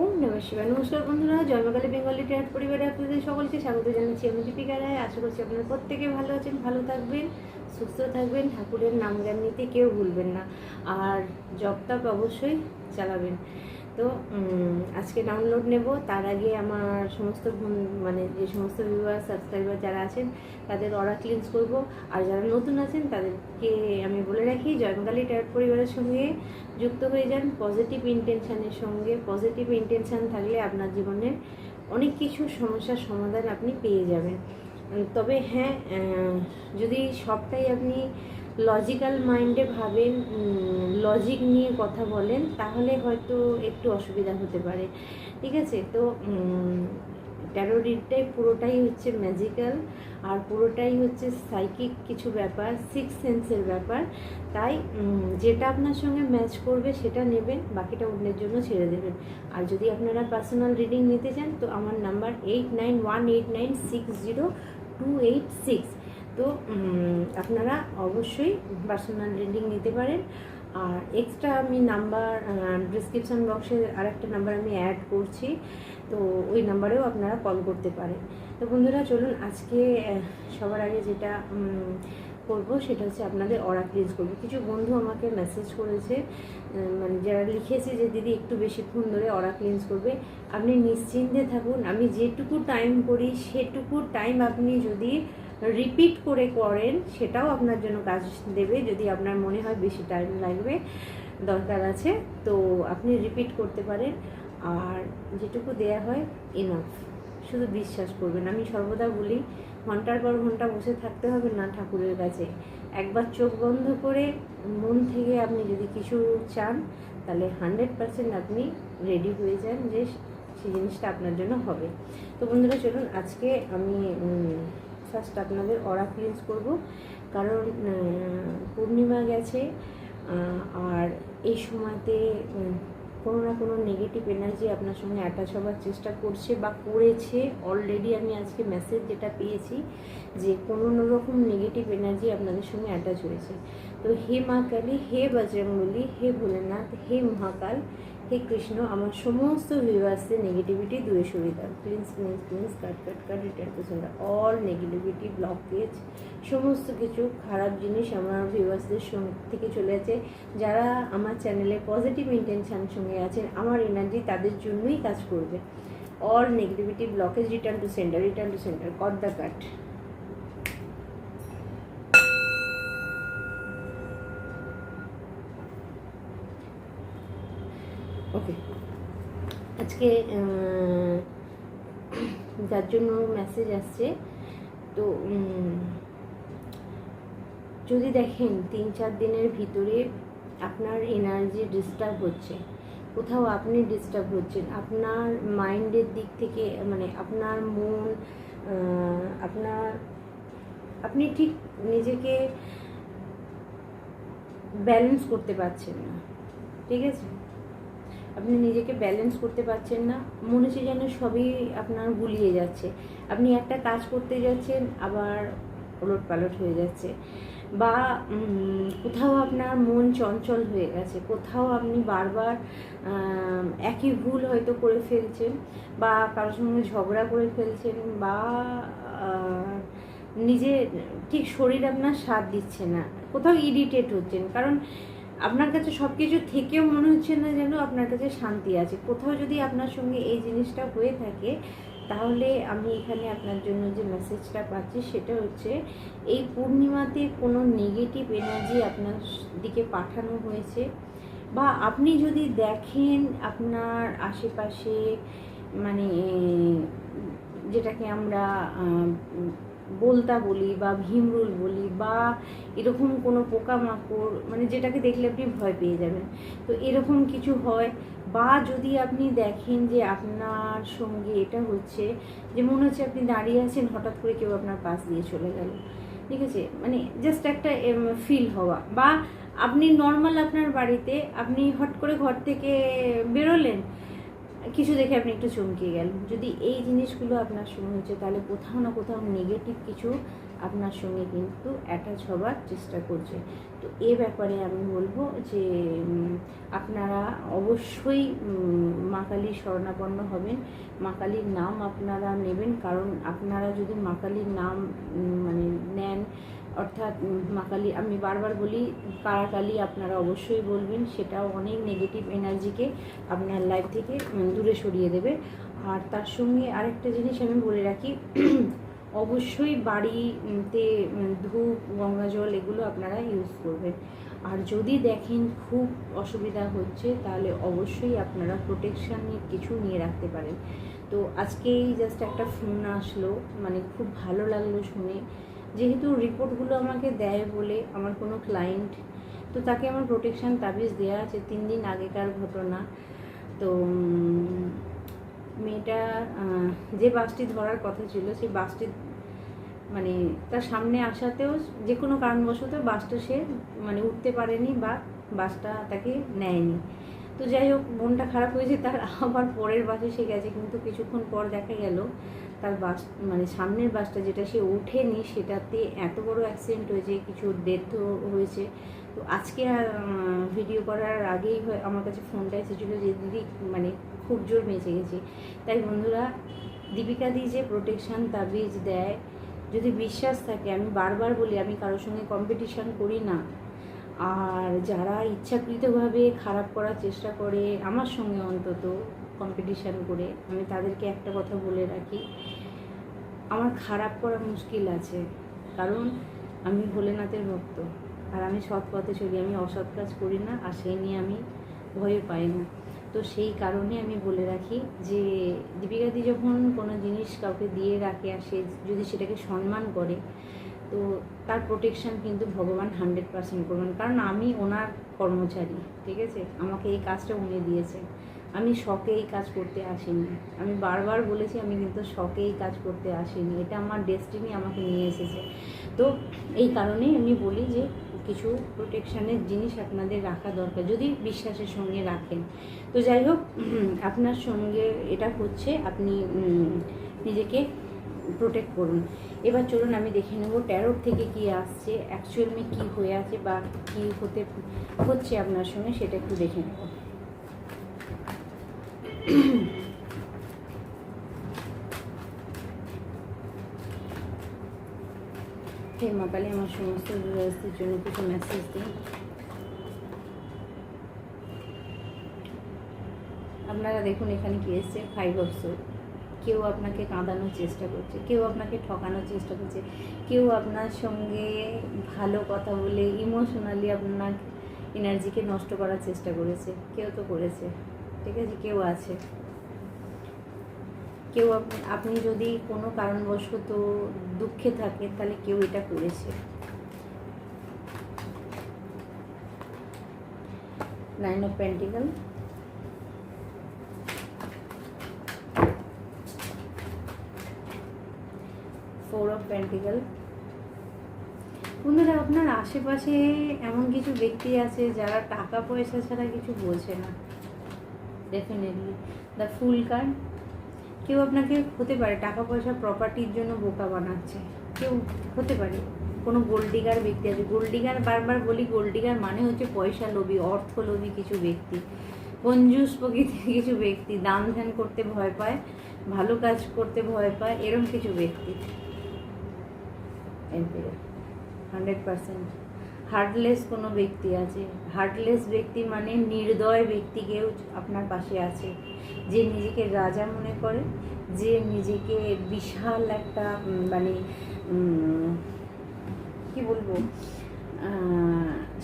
ওম নমঃ শিবায়। নমস্কার বন্ধুরা জন্মকালী বেঙ্গলি ট্যাট পরিবারে আপনাদের সকলকে স্বাগত জানাচ্ছি আমি দীপিকা রায়। আশা করছি আপনারা প্রত্যেকে ভালো আছেন, ভালো থাকবেন, সুস্থ থাকবেন, ঠাকুরের নাম জ্ঞান নিতে কেউ ভুলবেন না। আর জবটাপ অবশ্যই চালাবেন। তো আজকে ডাউনলোড নেব। তার আগে আমার সমস্ত মানে যে সমস্ত ভিউয়ার সাবস্ক্রাইবার যারা আছেন, তাদের অর্ডার ক্লিনস করব। আর যারা নতুন আছেন, তাদেরকে আমি বলে রাখি জয়মকালী ট্যাট পরিবারের সঙ্গে যুক্ত হয়ে যান। পজিটিভ ইন্টেনশানের সঙ্গে। পজিটিভ ইন্টেনশান থাকলে আপনার জীবনের অনেক কিছু সমস্যার সমাধান আপনি পেয়ে যাবেন। তবে হ্যাঁ যদি সবটাই আপনি লজিক্যাল মাইন্ডে ভাবেন লজিক নিয়ে কথা বলেন, তাহলে হয়তো একটু অসুবিধা হতে পারে। ঠিক আছে? তো ট্যারো রিডটাই পুরোটাই হচ্ছে ম্যাজিক্যাল আর পুরোটাই হচ্ছে সাইকিক কিছু ব্যাপার সিক্স সেন্সের ব্যাপার। তাই যেটা আপনার সঙ্গে ম্যাচ করবে সেটা নেবেন, বাকিটা অন্যের জন্য ছেড়ে দেবেন। আর যদি আপনারা পার্সোনাল রিডিং নিতে চান, তো আমার number eight nine one eight nine six zero two eight six তো আপনারা অবশ্যই পার্সোনাল রিডিং নিতে পারেন। আর এক্সট্রা আমি নাম্বার ডিসক্রিপশান বক্সে আরেকটা নাম্বার আমি অ্যাড করছি। তো, ওই নাম্বারেও আপনারা কল করতে পারেন। তো বন্ধুরা, চলুন আজকে সবার আগে যেটা করব সেটা হচ্ছে আপনাদের অর্ডার প্লেস করব। কিছু বন্ধু আমাকে মেসেজ করেছে মানে যারা লিখেছে যে, দিদি, একটু বেশিক্ষণ ধরে অর্ডার ক্লিনস করবে। আপনি নিশ্চিন্তে থাকুন। আমি যেটুকু টাইম করি, সেটুকু টাইম আপনি যদি রিপিট করে করেন, সেটাও আপনার জন্য কাজ দেবে যদি আপনার মনে হয় বেশি টাইম লাগবে, দরকার আছে। তো আপনি রিপিট করতে পারেন। আর যেটুকু দেয়া হয় ইনাফ শুধু বিশ্বাস করবেন। আমি সর্বদা বলি, ঘণ্টার পর ঘণ্টা বসে থাকতে হবে না ঠাকুরের কাছে। একবার চোখ বন্ধ করে মন থেকে আপনি যদি কিছু চান, তাহলে হান্ড্রেড পারসেন্ট আপনি রেডি হয়ে যান যে সেই জিনিসটা আপনার জন্য হবে। তো বন্ধুরা, চলুন আজকে আমি ফার্স্ট আপনাদের অরা ক্লিনস করব। কারণ পূর্ণিমা গেছে আর এই সময়তে কোনো না কোনো নেগেটিভ এনার্জি আপনার সঙ্গে অ্যাটাচ হওয়ার চেষ্টা করছে বা করেছে। অলরেডি আমি আজকে মেসেজ যেটা পেয়েছি যে কোনো রকম নেগেটিভ এনার্জি আপনাদের সঙ্গে অ্যাটাচ হয়েছে। তো হে মা কালী, হে বজরঙ্গলি হে ভোলেনাথ, হে মহাকাল হে কৃষ্ণ, আমার সমস্ত ভিউয়ার্সদের নেগেটিভিটি দূরে সরিয়ে দাও। Please please please cut cut cut return to centre all negativity blockage সমস্ত কিছু খারাপ জিনিস আমার ভিউয়ার্সদের থেকে চলে আছে যারা আমার চ্যানেলে পজিটিভ ইন্টেনশান সঙ্গে আছেন, আমার এনার্জি তাদের জন্যই কাজ করবে। All negativity blockage return to centre return to centre cut the cut আজকে যার জন্য মেসেজ আসছে, তো যদি দেখেন তিন চার দিনের ভিতরে আপনার এনার্জি ডিস্টার্ব হচ্ছে, কোথাও আপনি ডিস্টার্ব হচ্ছেন, আপনার মাইন্ডের দিক থেকে মানে আপনার মন আপনার, আপনি ঠিক নিজেকে ব্যালেন্স করতে পারছেন না, ঠিক আছে? আপনি নিজেকে ব্যালেন্স করতে পারছেন না, মনে হচ্ছে যেন সবই আপনার গুলিয়ে যাচ্ছে। আপনি একটা কাজ করতে যাচ্ছেন, আবার ওলট পালট হয়ে যাচ্ছে। বা কোথাও আপনার মন চঞ্চল হয়ে গেছে, কোথাও আপনি বারবার একই ভুল হয়তো করে ফেলছেন, বা কারোর সঙ্গে ঝগড়া করে ফেলছেন, বা নিজে ঠিক শরীর আপনার সাথ দিচ্ছে না, কোথাও ইরিটেট হচ্ছেন। কারণ আপনার কাছে সব কিছু থেকেও মনে হচ্ছে না যেন আপনার কাছে শান্তি আছে। কোথাও যদি আপনার সঙ্গে এই জিনিসটা হয়ে থাকে, তাহলে আমি এখানে আপনার জন্য যে মেসেজটা পাচ্ছি, সেটা হচ্ছে, এই পূর্ণিমাতে কোনো নেগেটিভ এনার্জি আপনার দিকে পাঠানো হয়েছে? বা আপনি যদি দেখেন আপনার আশেপাশে মানে যেটাকে আমরা বলতা বলি বা ভীমরুল বলি বা এরকম কোনো পোকামাকড় মানে যেটাকে দেখলে আপনি ভয় পেয়ে যাবেন। তো এরকম কিছু হয় বা যদি আপনি দেখেন যে আপনার সঙ্গে এটা হচ্ছে, যে মনে হচ্ছে আপনি দাঁড়িয়ে আছেন, হঠাৎ করে কেউ আপনার পাশ দিয়ে চলে গেল। ঠিক আছে? মানে জাস্ট একটা ফিল হওয়া বা আপনি নর্মাল আপনার বাড়িতে, আপনি হট করে ঘর থেকে বেরোলেন কিছু দেখে আপনি একটু চমকে গেলেন। যদি এই জিনিসগুলো আপনার শুরু হয়েছে, তাহলে কোথাও না কোথাও নেগেটিভ কিছু আপনার সঙ্গে কিন্তু অ্যাটাচ হবার চেষ্টা করছে। তো এ ব্যাপারে আমি বলব যে আপনারা অবশ্যই মা কালীর শরণাপন্ন হবেন। মা কালীর নাম আপনারা নেবেন, কারণ আপনারা যদি মা কালীর নাম মানে নেন, অর্থাৎ মা কালী, আমি বারবার বলি কারাকালী আপনারা অবশ্যই বলবেন, সেটাও অনেক নেগেটিভ এনার্জিকে আপনার লাইফ থেকে দূরে সরিয়ে দেবে। আর তার সঙ্গে আরেকটা জিনিস আমি বলে রাখি অবশ্যই বাড়িতে ধূপ, গঙ্গা জল এগুলো আপনারা ইউজ করবেন। আর যদি দেখেন খুব অসুবিধা হচ্ছে, তাহলে অবশ্যই আপনারা প্রোটেকশান কিছু নিয়ে রাখতে পারেন। তো আজকেই জাস্ট একটা ফোন আসলো মানে খুব ভালো লাগল শুনে। যেহেতু রিপোর্টগুলো আমাকে দেয় বলে আমার কোনো ক্লায়েন্ট তো তাকে আমার প্রোটেকশান তাবিজ দেওয়া আছে, তিন দিন আগেকার ঘটনা। তো মেয়েটা যে বাসটি ধরার কথা ছিল, সেই বাসটি মানে তার সামনে আসাতেও যে কোনো কারণবশত বাসটা সে মানে উঠতে পারেনি বা বাসটা তাকে নেয়নি। তো যাই হোক, মনটা খারাপ হয়েছে তার আবার পরের বাসে সে গেছে, কিন্তু কিছুক্ষণ পর দেখা গেল, তার বাস মানে সামনের বাসটা যেটা সে ওঠেনি, সেটাতে এত বড় অ্যাক্সিডেন্ট হয়েছে, কিছু ডেথও হয়েছে। তো আজকে ভিডিও করার আগেই আমার কাছে ফোনটা এসেছিল যে, দিদি মানে খুব জোর বেঁচে গেছি। তাই বন্ধুরা, দীপিকা দি যে প্রোটেকশান তাবিজ দেয়, যদি বিশ্বাস থাকে, আমি বারবার বলি, আমি কারোর সঙ্গে কম্পিটিশান করি না। আর যারা ইচ্ছাকৃতভাবে খারাপ করার চেষ্টা করে, আমার সঙ্গে অন্তত কম্পিটিশান করে, আমি তাদেরকে একটা কথা বলে রাখি, আমার খারাপ করা মুশকিল আছে। কারণ আমি ভোলেনাথের ভক্ত, আর আমি সৎ পথে চলি, আমি অসৎ কাজ করি না, আর সেই নিয়ে আমি ভয় পাই না। তো সেই কারণে আমি বলে রাখি যে দীপিকাদি যখন কোনো জিনিস কাউকে দিয়ে রাখে আর সে যদি সেটাকে সম্মান করে, তো তার প্রোটেকশন কিন্তু ভগবান হান্ড্রেড পার্সেন্ট করবেন। কারণ আমি ওনার কর্মচারী, ঠিক আছে? আমাকে এই কাজটা উনি দিয়েছেন। আমি শখে এই কাজ করতে আসিনি। আমি বারবার বলেছি আমি কিন্তু শখে এই কাজ করতে আসিনি। এটা আমার ডেস্টিনি আমাকে নিয়ে এসেছে। তো এই কারণেই আমি বলি যে কিছু প্রোটেকশানের জিনিস আপনাদের রাখা দরকার, যদি বিশ্বাসের সঙ্গে রাখেন। তো যাই হোক আপনার সঙ্গে এটা হচ্ছে, আপনি নিজেকে প্রোটেক্ট করুন। এবার চলুন, আমি দেখে নেব ট্যারোর থেকে কি আসছে অ্যাকচুয়ালি কি হয়ে আছে বা কি হতে, হচ্ছে আপনার সঙ্গে, সেটা একটু দেখে নেব। হে মা কালী আমার সমস্ত ভিউয়ার্সদের জন্য কিছু মেসেজ দিন আপনারা দেখুন এখানে কি এসছে? ফাইভ অফ সোল কেউ আপনাকে কাঁদানোর চেষ্টা করছে, কেউ আপনাকে ঠকানোর চেষ্টা করছে, কেউ আপনার সঙ্গে ভালো কথা বলে ইমোশনালি আপনার এনার্জিকে নষ্ট করার চেষ্টা করেছে। কেউ তো করেছে। ঠিক আছে, কেউ আছে। কেউ আপনি যদি কোনো কারণবশত দুঃখে থাকেন তাহলে কেউ এটা করেছে। Nine of pentacles four of pentacles বন্ধুরা, আপনার আশেপাশে এমন কিছু ব্যক্তি আছে যারা টাকা পয়সা ছাড়া কিছু বোঝে না? ডেফিনেটলি দ্য ফুল কার্ড কেউ আপনাকে হতে পারে টাকা পয়সা প্রপার্টির জন্য বোকা বানাচ্ছে। কেউ হতে পারে। কোনো গোল্ডিগার ব্যক্তি আছে। গোল্ডিগার বারবার বলি গোল্ডিগার মানে হচ্ছে পয়সা লোভী, অর্থ লোভী কিছু ব্যক্তি। কঞ্জুস প্রকৃতির কিছু ব্যক্তি। দান ধ্যান করতে ভয় পায়, ভালো কাজ করতে ভয় পায়, এরম কিছু ব্যক্তি। হান্ড্রেড পার্সেন্ট হার্টলেস কোনো ব্যক্তি আছে। হার্টলেস ব্যক্তি মানে নির্দয় ব্যক্তি কেউ আপনার পাশে আছে। যে নিজেকে রাজা মনে করে, যে নিজেকে বিশাল একটা মানে কি বলব?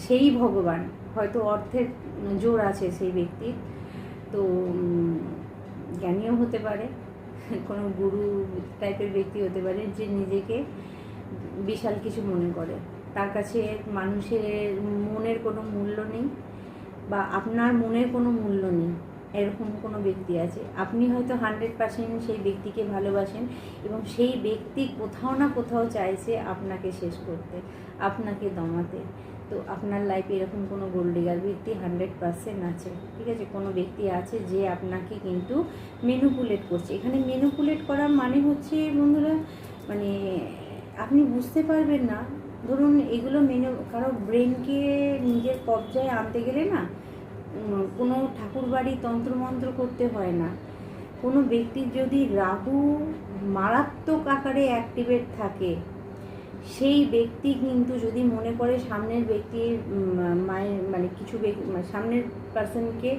সেই ভগবান, হয়তো অর্থের জোর আছে সেই ব্যক্তির। তো জ্ঞানীও হতে পারে, কোনো গুরু টাইপের ব্যক্তি হতে পারে যে নিজেকে বিশাল কিছু মনে করে। তার কাছে মানুষের মনের কোনো মূল্য নেই বা আপনার মনের কোনো মূল্য নেই, এরকম কোনো ব্যক্তি আছে। আপনি হয়তো হান্ড্রেড পার্সেন্ট সেই ব্যক্তিকে ভালোবাসেন এবং সেই ব্যক্তি কোথাও না কোথাও চাইছে আপনাকে শেষ করতে, আপনাকে দমাতে। তো আপনার লাইফে এরকম কোনো গোল্ডিগার ব্যক্তি হান্ড্রেড পার্সেন্ট আছে, ঠিক আছে? কোনো ব্যক্তি আছে যে আপনাকে কিন্তু মেনুপুলেট করছে। এখানে মেনুপুলেট করার মানে হচ্ছে বন্ধুরা মানে আপনি বুঝতে পারবেন না ধরুন এগুলো মেনে কারও ব্রেনকে নিজের কবজায় আনতে গেলে না কোনো ঠাকুর বাড়ি তন্ত্রমন্ত্র করতে হয় না। কোনো ব্যক্তির যদি রাহু মারাত্মক আকারে অ্যাক্টিভেট থাকে, সেই ব্যক্তি কিন্তু যদি মনে করে সামনের ব্যক্তির মায়ের মানে কিছু মানে সামনের পার্সনকে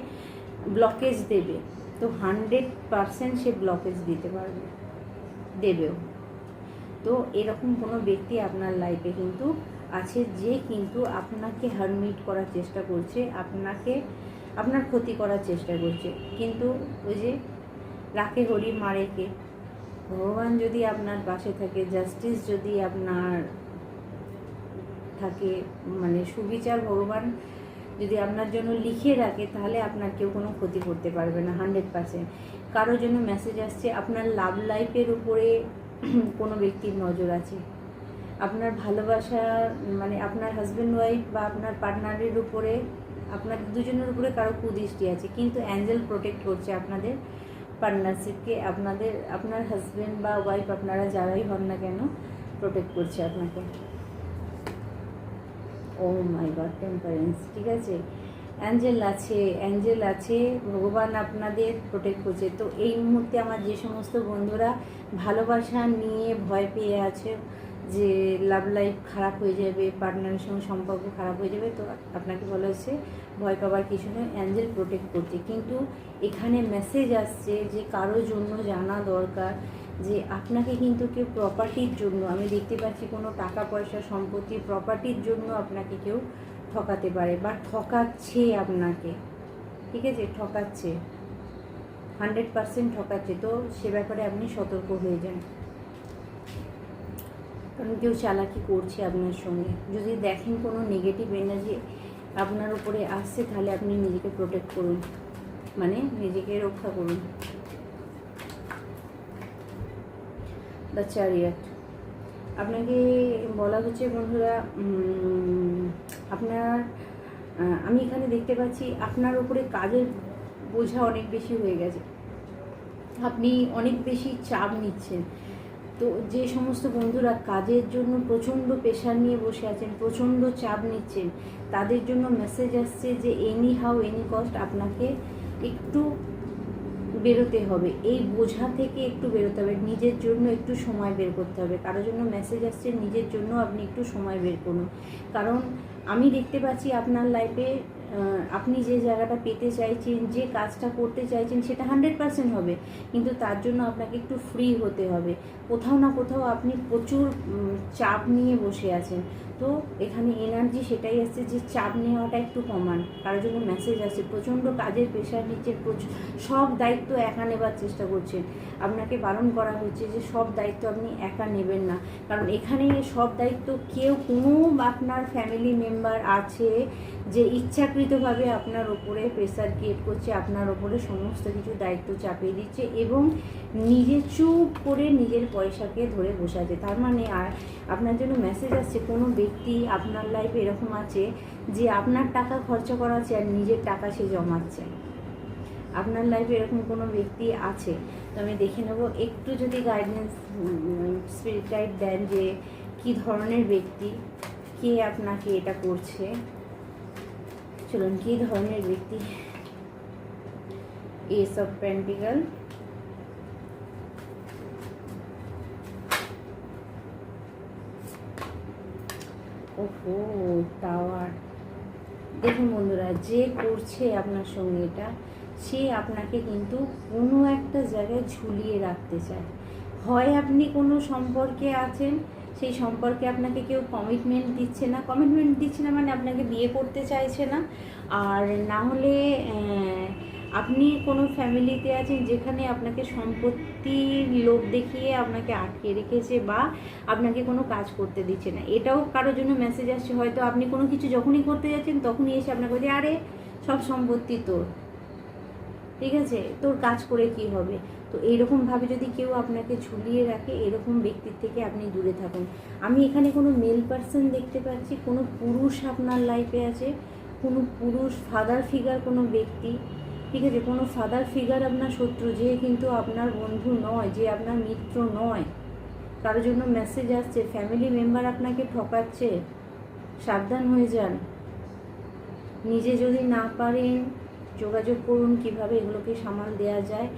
ব্লকেজ দেবে, তো হান্ড্রেড পারসেন্ট সে ব্লকেজ দিতে পারবে, দেবেও। তো এরকম কোনো ব্যক্তি আপনার লাইফে কিন্তু আছে যে কিন্তু আপনাকে হারমিট করার চেষ্টা করছে, আপনাকে, আপনার ক্ষতি করার চেষ্টা করছে। কিন্তু ওই যে রাখে হরি মারে কে? ভগবান যদি আপনার পাশে থাকে জাস্টিস যদি আপনার থাকে মানে সুবিচার ভগবান যদি আপনার জন্য লিখে রাখে, তাহলে আপনার কেউ কোনো ক্ষতি করতে পারবে না হান্ড্রেড পার্সেন্ট কারোর জন্য মেসেজ আসছে, আপনার লাভ লাইফের উপরে কোনো ব্যক্তির নজর আছে। আপনার ভালোবাসা মানে আপনার হাজব্যান্ড ওয়াইফ বা আপনার পার্টনারের উপরে, আপনার দুজনের উপরে কারও কুদৃষ্টি আছে, কিন্তু অ্যাঞ্জেল প্রোটেক্ট করছে আপনাদের পার্টনারশিপকে আপনাদের, আপনার হাজব্যান্ড বা ওয়াইফ আপনারা যারাই হন না কেন প্রোটেক্ট করছে আপনাকে। ও মাই গড টেম্পারেন্স ঠিক আছে? অ্যাঞ্জেল আছে অ্যাঞ্জেল আছে, ভগবান আপনাদের প্রোটেক্ট করছে। তো এই মুহূর্তে আমার যে সমস্ত বন্ধুরা ভালোবাসা নিয়ে ভয় পেয়ে আছে যে লাভ লাইফ খারাপ হয়ে যাবে পার্টনারের সঙ্গে সম্পর্ক খারাপ হয়ে যাবে, তো আপনাকে বলা হচ্ছে ভয় পাবার কিছু নয় অ্যাঞ্জেল প্রোটেক্ট করছে। কিন্তু এখানে মেসেজ আসছে যে কারোর জন্য জানা দরকার, যে আপনাকে কিন্তু কেউ প্রপার্টির জন্য, আমি দেখতে পাচ্ছি কোনো টাকা পয়সা সম্পত্তি প্রপার্টির জন্য আপনাকে কেউ ঠকাতে পারে বা ঠকাচ্ছে আপনাকে। ঠিক আছে? ঠকাচ্ছে। হান্ড্রেড পার্সেন্ট ঠকাচ্ছে। তো সে ব্যাপারে আপনি সতর্ক হয়ে যান। কারণ কেউ চালাকি করছে আপনার সঙ্গে। যদি দেখেন কোনো নেগেটিভ এনার্জি আপনার উপরে আসছে, তাহলে আপনি নিজেকে প্রোটেক্ট করুন। মানে নিজেকে রক্ষা করুন। দ্য চ্যারিয়াট আপনাকে বলা হচ্ছে, বন্ধুরা আপনার আমি এখানে দেখতে পাচ্ছি আপনার উপরে কাজের বোঝা অনেক বেশি হয়ে গেছে। আপনি অনেক বেশি চাপ নিচ্ছেন। তো যে সমস্ত বন্ধুরা কাজের জন্য প্রচণ্ড প্রেশার নিয়ে বসে আছেন, প্রচণ্ড চাপ নিচ্ছেন, তাদের জন্য মেসেজ আসছে যে এনি হাউ এনি কস্ট আপনাকে একটু বেরোতে হবে। এই বোঝা থেকে একটু বেরোতে হবে। নিজের জন্য একটু সময় বের করতে হবে। কারোর জন্য মেসেজ আসছে, নিজের জন্য আপনি একটু সময় বের করুন। কারণ আমি দেখতে পাচ্ছি আপনার লাইফে আপনি যে জায়গাটা পেতে চাইছেন, যে কাজটা করতে চাইছেন, সেটা হান্ড্রেড পার্সেন্ট হবে। কিন্তু তার জন্য আপনাকে একটু ফ্রি হতে হবে। কোথাও না কোথাও আপনি প্রচুর চাপ নিয়ে বসে আছেন। তো এখানে এনার্জি সেটাই আসছে যে চাপ নেওয়াটা একটু কমান। কারোর জন্য মেসেজ আসছে, প্রচণ্ড কাজের প্রেশার নিচ্ছে সব দায়িত্ব একা নেবার চেষ্টা করছেন। আপনাকে বারণ করা হচ্ছে যে সব দায়িত্ব আপনি একা নেবেন না। কারণ এখানে সব দায়িত্ব কেউ, কোনো আপনার ফ্যামিলি মেম্বার আছে যে ইচ্ছাকৃতভাবে আপনার ওপরে প্রেশার ক্রিয়েট করছে, আপনার ওপরে সমস্ত কিছু দায়িত্ব চাপিয়ে দিচ্ছে এবং নিজে চুপ করে নিজের পয়সাকে ধরে বসে আছে। তার মানে আর আপনার জন্য মেসেজ আসছে, কোনো ব্যক্তি আপনার লাইফে এরকম আছে যে আপনার টাকা খরচা করাচ্ছে আর নিজের টাকা সে জমাচ্ছে। আপনার লাইফে এরকম কোনো ব্যক্তি আছে? তো আমি দেখে নেব, একটু যদি গাইডেন্স স্পিরিট গাইড দেন যে কি ধরনের ব্যক্তি, কে আপনাকে এটা করছে? চলুন, কি ধরনের ব্যক্তি? এস অফ পেন্টিকাল ওহো টাওয়ার দেখুন বন্ধুরা, যে করছে আপনার সঙ্গে এটা, সে আপনাকে কিন্তু কোনো একটা জায়গায় ঝুলিয়ে রাখতে চায়। হয় আপনি কোনো সম্পর্কে আছেন, সেই সম্পর্কে আপনাকে কেউ কমিটমেন্ট দিচ্ছে না। কমিটমেন্ট দিচ্ছে না মানে আপনাকে বিয়ে করতে চাইছে না। আর না হলে আপনি কোনো ফ্যামিলিতে আছেন যেখানে আপনাকে সম্পত্তির লোভ দেখিয়ে আপনাকে আটকে রেখেছে বা আপনাকে কোনো কাজ করতে দিচ্ছে না? এটাও কারোর জন্য মেসেজ আসছে। হয়তো আপনি কোনো কিছু যখনই করতে যাচ্ছেন, তখনই এসে আপনাকে বলছে, আরে, সব সম্পত্তি তোর। ঠিক আছে? তোর কাজ করে কি হবে? তো এইরকমভাবে যদি কেউ আপনাকে ঝুলিয়ে রাখে, এরকম ব্যক্তির থেকে আপনি দূরে থাকুন। আমি এখানে কোনো মেল পার্সন দেখতে পাচ্ছি, কোনো পুরুষ আপনার লাইফে আছে, কোনো পুরুষ ফাদার ফিগার কোনো ব্যক্তি ঠিক আছে কোনো ফাদার ফিগার আপনার শত্রু, যে কিন্তু আপনার বন্ধু নয়, যে আপনার মিত্র নয় কারোর জন্য মেসেজ আসছে ফ্যামিলি মেম্বার আপনাকে ঠকাচ্ছে, সাবধান হয়ে যান। নিজে যদি না পারেন, যোগাযোগ করুন কীভাবে এগুলোকে সামাল দেওয়া যায়।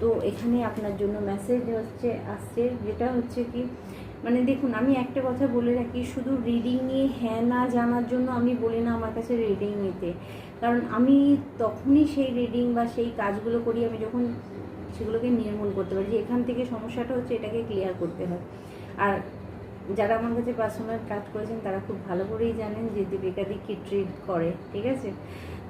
তো এখানে আপনার জন্য মেসেজ হচ্ছে আসছে, যেটা হচ্ছে কি মানে দেখুন, আমি একটা কথা বলে রাখি, শুধু রিডিং নিয়ে হ্যাঁ না জানার জন্য আমি বলি না, আমার কাছে রিডিং নিতে। কারণ আমি তখনই সেই রিডিং বা সেই কাজগুলো করি, আমি যখন সেগুলোকে নির্মূল করতে পারি যে এখান থেকে সমস্যাটা হচ্ছে এটাকে ক্লিয়ার করতে হয়। আর যারা আমার কাছে পার্সোনাল কাজ করেছেন, তারা খুব ভালো করেই জানেন যে দীপিকা দি কী ট্রিট করে, ঠিক আছে?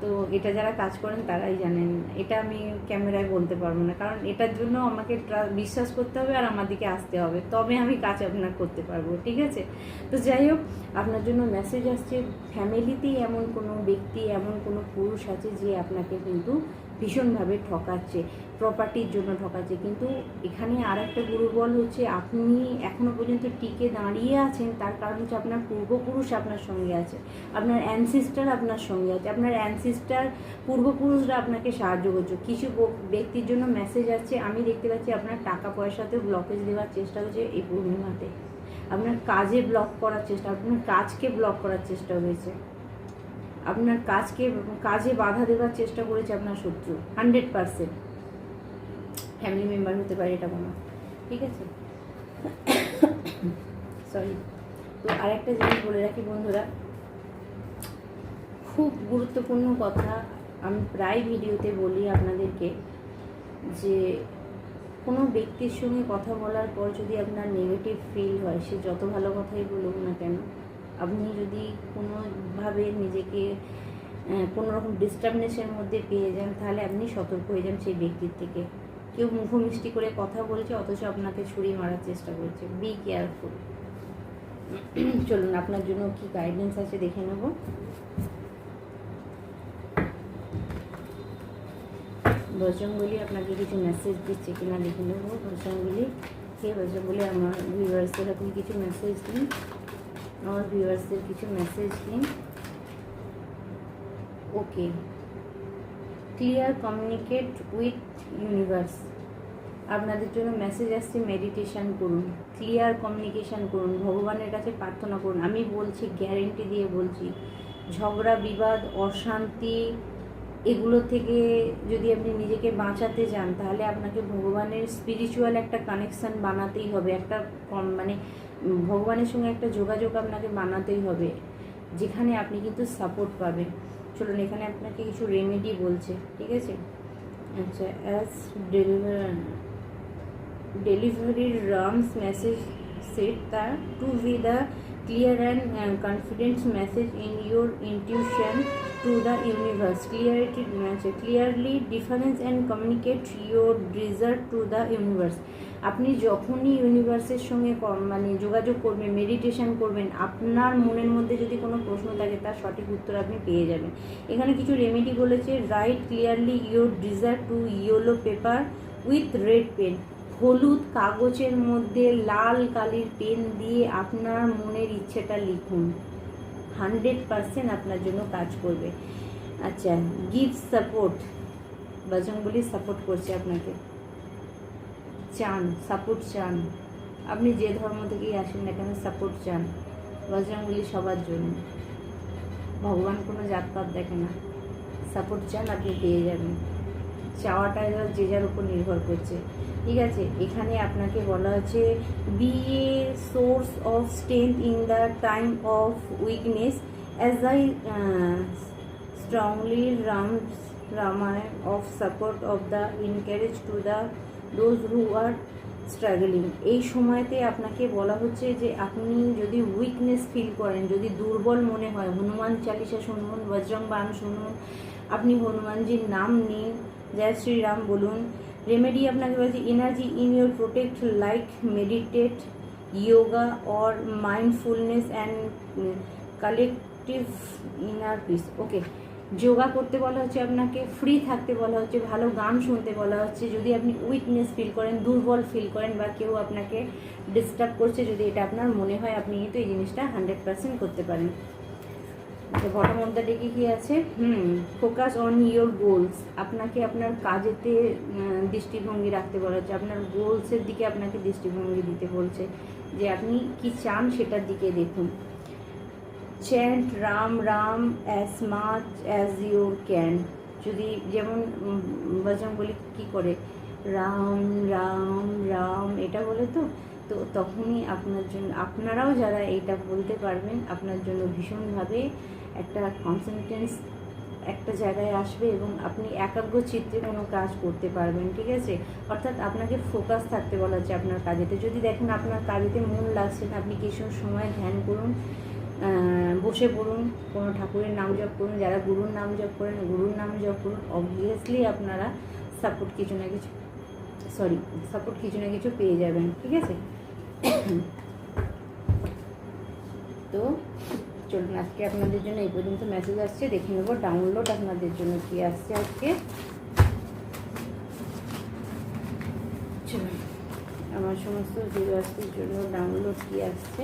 তো এটা যারা কাজ করেন, তারাই জানেন। এটা আমি ক্যামেরায় বলতে পারব না, কারণ এটার জন্য আমাকে বিশ্বাস করতে হবে আর আমার দিকে আসতে হবে। তবে আমি কাজ আপনার করতে পারব, ঠিক আছে? তো যাই হোক, আপনার জন্য মেসেজ আসছে ফ্যামিলিতেই এমন কোনো ব্যক্তি, এমন কোনো পুরুষ আছে যে আপনাকে কিন্তু ভীষণভাবে ঠকাচ্ছে প্রপার্টির জন্য ঠকাচ্ছে। কিন্তু এখানে আর একটা গুরুবল হচ্ছে, আপনি এখনও পর্যন্ত টিকে দাঁড়িয়ে আছেন, তার কারণ হচ্ছে আপনার পূর্বপুরুষ আপনার সঙ্গে আছে, আপনার অ্যানসিস্টার আপনার সঙ্গে আছে, আপনার অ্যানসিস্টার পূর্বপুরুষরা আপনাকে সাহায্য করছে। কিছু ব্যক্তির জন্য মেসেজ আসছে, আমি দেখতে পাচ্ছি আপনার টাকা পয়সাতেও ব্লকেজ দেওয়ার চেষ্টা হচ্ছে এই পূর্ণিমাতে। আপনার কাজে ব্লক করার চেষ্টা, আপনার কাজকে ব্লক করার চেষ্টা হয়েছে। আপনার কাজকে, কাজে বাধা দেওয়ার চেষ্টা করেছে আপনার শত্রু, হান্ড্রেড পারসেন্ট। ফ্যামিলি মেম্বার হতে পারে এটা কোনো। ঠিক আছে? সরি তো আরেকটা জিনিস বলে রাখি বন্ধুরা, খুব গুরুত্বপূর্ণ কথা আমি প্রায় ভিডিওতে বলি আপনাদেরকে, যে কোনো ব্যক্তির সঙ্গে কথা বলার পর যদি আপনার নেগেটিভ ফিল হয়, সে যত ভালো কথাই বলুক না কেন আপনি যদি কোনোভাবে নিজেকে কোনো রকম ডিস্টার্বনেসের মধ্যে পেয়ে যান, তাহলে আপনি সতর্ক হয়ে যান সেই ব্যক্তির থেকে। কেউ মুখোমিষ্টি করে কথা বলছে, অথচ আপনাকে ছুরি মারার চেষ্টা করছে। বি কেয়ারফুল চলুন, আপনার জন্য কি গাইডেন্স আছে দেখে নেব। বজরঙ্গলি আপনাকে কিছু মেসেজ দিচ্ছে কিনা দেখে নেব। বজরঙ্গলি কে বজরঙ্গলি, আমার ভিউয়ার্সদের আপনি কিছু মেসেজ দিন। আমার ভিউয়ার্সদের কিছু মেসেজ দিন। Okay clear communicate with universe আপনাদের জন্য মেসেজ আসছে মেডিটেশন করুন। ক্লিয়ার কমিউনিকেশন করুন। ভগবানের কাছে প্রার্থনা করুন। আমি বলছি গ্যারেন্টি দিয়ে বলছি, ঝগড়া, বিবাদ, অশান্তি এগুলো থেকে যদি আপনি নিজেকে বাঁচাতে চান তাহলে আপনাকে ভগবানের স্পিরিচুয়াল একটা কানেকশান বানাতেই হবে, একটা কম- মানে ভগবানের সঙ্গে একটা যোগাযোগ আপনাকে বানাতেই হবে, যেখানে আপনি কিন্তু সাপোর্ট পাবেন। চলুন, এখানে আপনাকে কিছু রেমেডি বলছে, ঠিক আছে? আচ্ছা as deliver delivery রামস message set that to be the clear and confident message in your intuition to the universe. Clarity clearly, difference and communicate your desire to the universe. আপনি যখনই ইউনিভার্সের সঙ্গে মানে যোগাযোগ করবেন মেডিটেশন করবেন, আপনার মনের মধ্যে যদি কোনো প্রশ্ন থাকে, তার সঠিক উত্তর আপনি পেয়ে যাবেন। এখানে কিছু রেমেডি বলেছে write clearly your desire to yellow paper with red pen হলুদ কাগজের মধ্যে লাল কালির পেন দিয়ে আপনার মনের ইচ্ছেটা লিখুন। হান্ড্রেড পারসেন্ট আপনার জন্য কাজ করবে। আচ্ছা গিভ সাপোর্ট বজরঙ্গলি সাপোর্ট করছে আপনাকে। চান সাপোর্ট চান। আপনি যে ধর্ম থেকেই আসেন না কেন সাপোর্ট চান। বজরঙ্গলি সবার জন্য। ভগবান কোনো জাতপাত দেখে না। সাপোর্ট চান আপনি পেয়ে যাবেন। চাওয়াটা যে যার উপর নির্ভর করছে। ঠিক আছে? এখানে আপনাকে বলা হচ্ছে be a source of strength in the time of weakness as I strongly Ram Ramayana of support of the encourage to the those who are struggling এই সময়তে আপনাকে বলা হচ্ছে যে, আপনি যদি উইকনেস ফিল করেন, যদি দুর্বল মনে হয়, হনুমান চালিসা শুনুন, বজরং বান শুনুন, আপনি হনুমানজির নাম নিন জয় শ্রীরাম বলুন। রেমেডি আপনাকে বলছে energy in your protect like meditate or mindfulness and mm, collective inner peace. Okay yoga করতে বলা হচ্ছে আপনাকে ফ্রি থাকতে বলা হচ্ছে ভালো গান শুনতে বলা হচ্ছে। যদি আপনি উইকনেস ফিল করেন দুর্বল ফিল করেন বা কেউ আপনাকে ডিস্টার্ব করছে যদি এটা আপনার মনে হয় আপনি কিন্তু এই জিনিসটা হান্ড্রেড পার্সেন্ট করতে পারেন। আচ্ছা বটম অফ দ্য ডেকে কি আছে? Hmm focus on your goals আপনাকে আপনার কাজেতে দৃষ্টিভঙ্গি রাখতে বলা হচ্ছে। আপনার গোলসের দিকে আপনাকে দৃষ্টিভঙ্গি দিতে বলছে। যে আপনি কি চান সেটার দিকে দেখুন। Chant Ram Ram as much as your can যদি যেমন বজরঙ্গলি কী করে? রাম রাম রাম এটা বলে তো? তো তখনই আপনার জন্য, আপনারাও যারা এইটা বলতে পারবেন, আপনার জন্য ভীষণভাবে একটা কনসেন্ট্রেন্স একটা জায়গায় আসবে এবং আপনি একাগ্র চিত্রে কোনো কাজ করতে পারবেন, ঠিক আছে? অর্থাৎ আপনাকে ফোকাস থাকতে বলা হচ্ছে আপনার কাজেতে। যদি দেখেন আপনার কাজেতে মন লাগছে না, আপনি কিছু সময় ধ্যান করুন বসে পড়ুন, কোনো ঠাকুরের নাম জপ করুন, যারা গুরুর নাম জপ করেন, গুরুর নাম জপ করুন অবভিয়াসলি আপনারা সাপোর্ট কিছু না কিছু সরি সাপোর্ট কিছু না কিছু পেয়ে যাবেন, ঠিক আছে? তো চলুন আজকে আপনাদের জন্য এই পর্যন্ত মেসেজ আসছে। দেখে নেব ডাউনলোড আপনাদের জন্য কি আসছে আজকে। চলুন। আমার সমস্ত ভিউয়ার্সদের জন্য ডাউনলোড কি আসছে?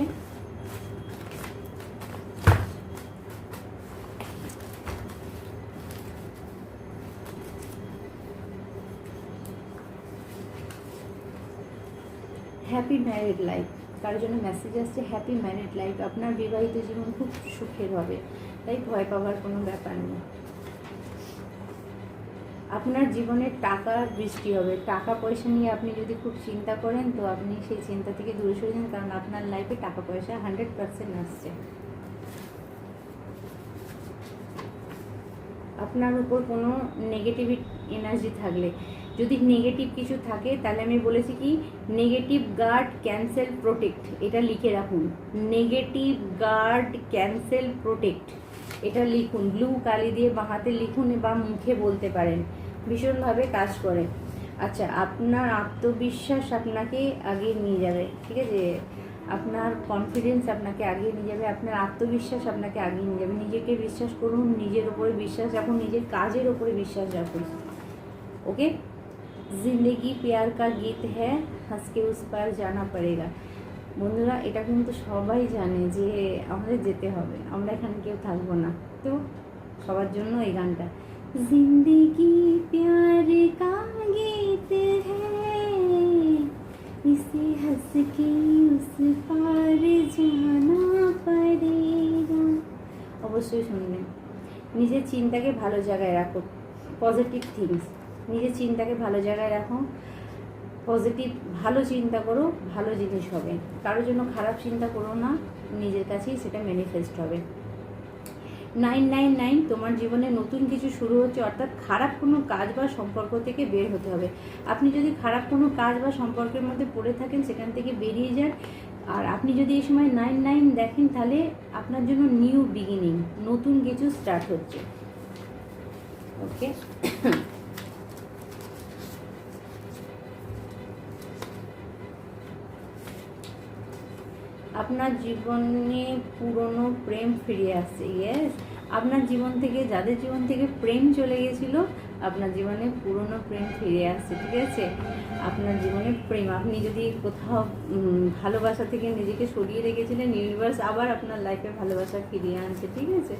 হ্যাপি ম্যারিড লাইফ কারোর জন্য মেসেজ আসছে হ্যাপি ম্যারিড লাইফ আপনার বিবাহিত জীবন খুব সুখের হবে, তাই ভয় পাওয়ার কোনো ব্যাপার নেই। আপনার জীবনে টাকা বৃষ্টি হবে, টাকা পয়সা নিয়ে আপনি যদি খুব চিন্তা করেন, তো আপনি সেই চিন্তা থেকে দূরে সরে যান, কারণ আপনার লাইফে টাকা পয়সা হান্ড্রেড পার্সেন্ট আসছে। আপনার উপর কোনো নেগেটিভ এনার্জি থাকলে যদি নেগেটিভ কিছু থাকে, তাহলে আমি বলেছি কি নেগেটিভ গার্ড ক্যান্সেল প্রোটেক্ট এটা লিখে রাখুন। নেগেটিভ গার্ড ক্যান্সেল প্রোটেক্ট এটা লিখুন। ব্লু কালি দিয়ে বাঁহাতে লিখুন বা মুখে বলতে পারেন। ভীষণভাবে কাজ করে। আচ্ছা আপনার আত্মবিশ্বাস আপনাকে আগিয়ে নিয়ে যাবে, ঠিক আছে? আপনার কনফিডেন্স আপনাকে আগিয়ে নিয়ে যাবে, আপনার আত্মবিশ্বাস আপনাকে আগিয়ে নিয়ে যাবে। নিজেকে বিশ্বাস করুন, নিজের ওপরে বিশ্বাস রাখুন, নিজের কাজের ওপরে বিশ্বাস রাখুন। ওকে জিন্দগি পেয়ার কা গীত হ্যাঁ হাসকে উস পার জানা পড়েগা বন্ধুরা এটা কিন্তু সবাই জানে যে আমাদের যেতে হবে, আমরা এখানে কেউ থাকব না। তো সবার জন্য এই গানটা। জিন্দেগি প্যার কা গীত হ্যাঁ হসকে উস পার জানা পড়েগা। অবশ্যই শুনবেন নিজের চিন্তাকে ভালো জায়গায় রাখো। পজিটিভ থিংস নিজের চিন্তাকে ভালো জায়গায় রাখো পজিটিভ ভালো চিন্তা করো, ভালো জিনিস হবে। কারোর জন্য খারাপ চিন্তা করো না, নিজের কাছেই সেটা ম্যানিফেস্ট হবে। নাইন নাইন নাইন তোমার জীবনে নতুন কিছু শুরু হচ্ছে, অর্থাৎ খারাপ কোনো কাজ বা সম্পর্ক থেকে বের হতে হবে। আপনি যদি খারাপ কোনো কাজ বা সম্পর্কের মধ্যে পড়ে থাকেন, সেখান থেকে বেরিয়ে যান। আর আপনি যদি এই সময় নাইন নাইন দেখেন, তাহলে আপনার জন্য নিউ বিগিনিং নতুন কিছু স্টার্ট হচ্ছে। ওকে আপনার জীবনে পুরনো প্রেম ফিরে আসছে ইয়েস আপনার জীবন থেকে, যাদের জীবন থেকে প্রেম চলে গেছিল, আপনার জীবনে পুরনো প্রেম ফিরে আসছে ঠিক আছে? আপনার জীবনে প্রেম, আপনি যদি কোথাও ভালোবাসা থেকে নিজেকে সরিয়ে রেখেছিলেন ইউনিভার্স আবার আপনার লাইফে ভালোবাসা ফিরিয়ে আনছে, ঠিক আছে?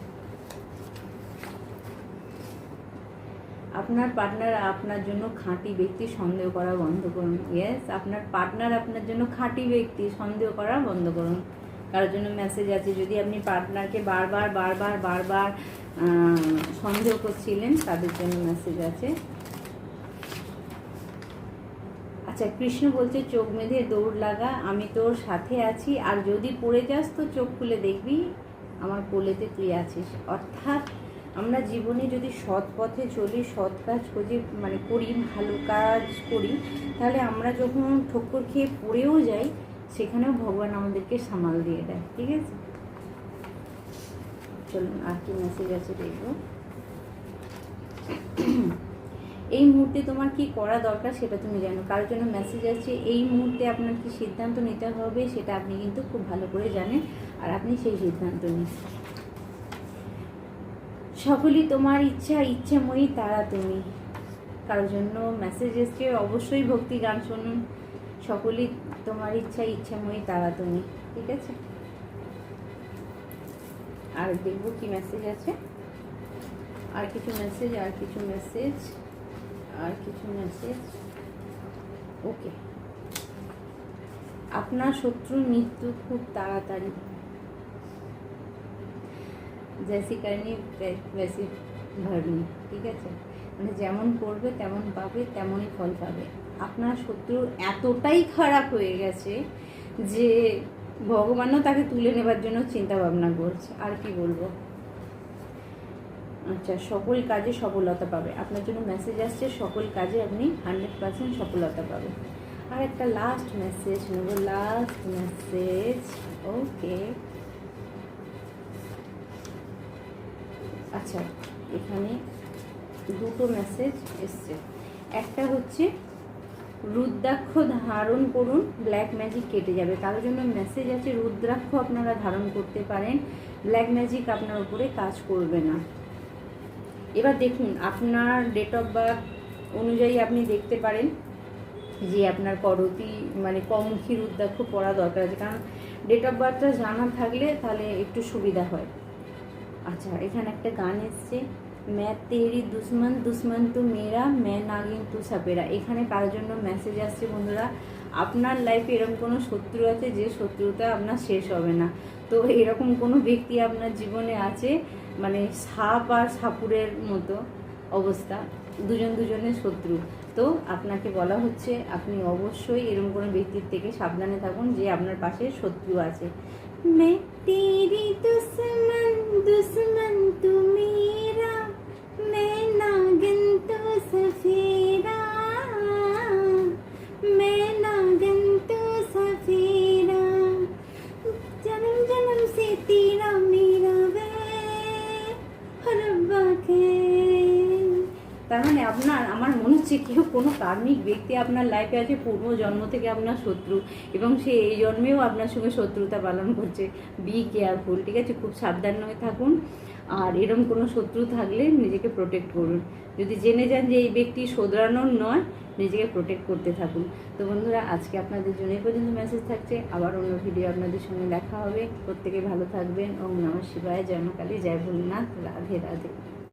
আপনার পার্টনার আপনার জন্য খাঁটি ব্যক্তি সন্দেহ করা বন্ধ করুন। ইয়েস আপনার পার্টনার আপনার জন্য খাঁটি ব্যক্তি সন্দেহ করা বন্ধ করুন। কারোর জন্য মেসেজ আছে, যদি আপনি পার্টনারকে বারবার বারবার বারবার সন্দেহ করছিলেন, তাদের জন্য মেসেজ আছে। আচ্ছা কৃষ্ণ বলছে, চোখ মেঁধে দৌড় লাগা, আমি তোর সাথে আছি, আর যদি পড়ে যাস তো চোখ খুলে দেখবি, আমার কোলেতে তুই আছিস। অর্থাৎ আমরা জীবনে যদি সৎ পথে চলি, সৎ কাজ করি মানে করি, ভালো কাজ করি, তাহলে আমরা যখন ঠক্কর খেয়ে পড়েও যাই, সেখানেও ভগবান আমাদেরকে সামাল দিয়ে দেয়, ঠিক আছে? চলুন আর কি মেসেজ আছে দেখব। এই মুহূর্তে তোমার কি করা দরকার সেটা তুমি জানো। কারোর জন্য মেসেজ আছে, এই মুহূর্তে আপনার কি সিদ্ধান্ত নিতে হবে সেটা আপনি কিন্তু খুব ভালো করে জানেন, আর আপনি সেই সিদ্ধান্ত নিন। সকলই তোমার ইচ্ছা, ইচ্ছাময়ী তারা তুমি। কারোর জন্য মেসেজ এসছে, অবশ্যই ভক্তি গান শুনুন। সকলই তোমার ইচ্ছা, ইচ্ছাময়ী তারা তুমি, ঠিক আছে? আর দেখব কি মেসেজ আছে। আর কিছু মেসেজ আর কিছু মেসেজ আর কিছু মেসেজ ওকে আপনার শত্রুর মৃত্যু খুব তাড়াতাড়ি। জেসি কারণে বেশি ভরনি ঠিক আছে? মানে যেমন করবে, তেমন পাবে, তেমনই ফল পাবে। আপনার শত্রু এতটাই খারাপ হয়ে গেছে যে ভগবানও তাকে তুলে নেবার জন্য চিন্তা ভাবনা করছে। আর কি বলব? আচ্ছা সকল কাজে সফলতা পাবে। আপনার জন্য মেসেজ আসছে, সকল কাজে আপনি হান্ড্রেড পার্সেন্ট সফলতা পাবেন আর একটা লাস্ট মেসেজ নেব লাস্ট মেসেজ ওকে আচ্ছা এখানে দুটো মেসেজ এসছে। একটা হচ্ছে, রুদ্রাক্ষ ধারণ করুন ব্ল্যাক ম্যাজিক কেটে যাবে। কারোর জন্য মেসেজ আছে, রুদ্রাক্ষ আপনারা ধারণ করতে পারেন ব্ল্যাক ম্যাজিক আপনার উপরে কাজ করবে না। এবার দেখুন, আপনার ডেট অফ বার্থ অনুযায়ী আপনি দেখতে পারেন যে আপনার করতি মানে কমুখী রুদ্রাক্ষ পড়া দরকার আছে। কারণ ডেট অফ বার্থটা জানা থাকলে তাহলে একটু সুবিধা হয়। আচ্ছা এখানে একটা গান এসছে ম্যা তেরি দুশ্মন দুশ্মন তো মেয়েরা ম্যা নাগিন তু সাপেরা। এখানে কার জন্য মেসেজ আসছে বন্ধুরা, আপনার লাইফে এরকম কোনো শত্রু আছে যে শত্রুতা আপনার শেষ হবে না? তো এরকম কোনো ব্যক্তি আপনার জীবনে আছে মানে সাপ আর সাপুরের মতো অবস্থা, দুজন দুজনের শত্রু? তো আপনাকে বলা হচ্ছে, আপনি অবশ্যই এরকম কোনো ব্যক্তির থেকে সাবধানে থাকুন যে আপনার পাশে শত্রু আছে। মে তেরি দুশ্মন दुश्मन तू হচ্ছে কেউ কোনো কার্মিক ব্যক্তি আপনার লাইফে আছে পূর্ব জন্ম থেকে আপনার শত্রু এবং সে এই জন্মেও আপনার সঙ্গে শত্রুতা পালন করছে। বি কেয়ারফুল ঠিক আছে? খুব সাবধান হয়ে থাকুন। আর এরকম কোনো শত্রু থাকলে নিজেকে প্রোটেক্ট করুন। যদি জেনে যান যে এই ব্যক্তি শোধরানোর নয়, নিজেকে প্রোটেক্ট করতে থাকুন। তো বন্ধুরা, আজকে আপনাদের জন্য পর্যন্ত মেসেজ থাকছে। আবার অন্য ভিডিও আপনাদের সঙ্গে দেখা হবে। প্রত্যেকে ভালো থাকবেন। ওম নমঃ শিবায়। জয় মা কালী জয় ভোলেনাথ। রাধে রাধে।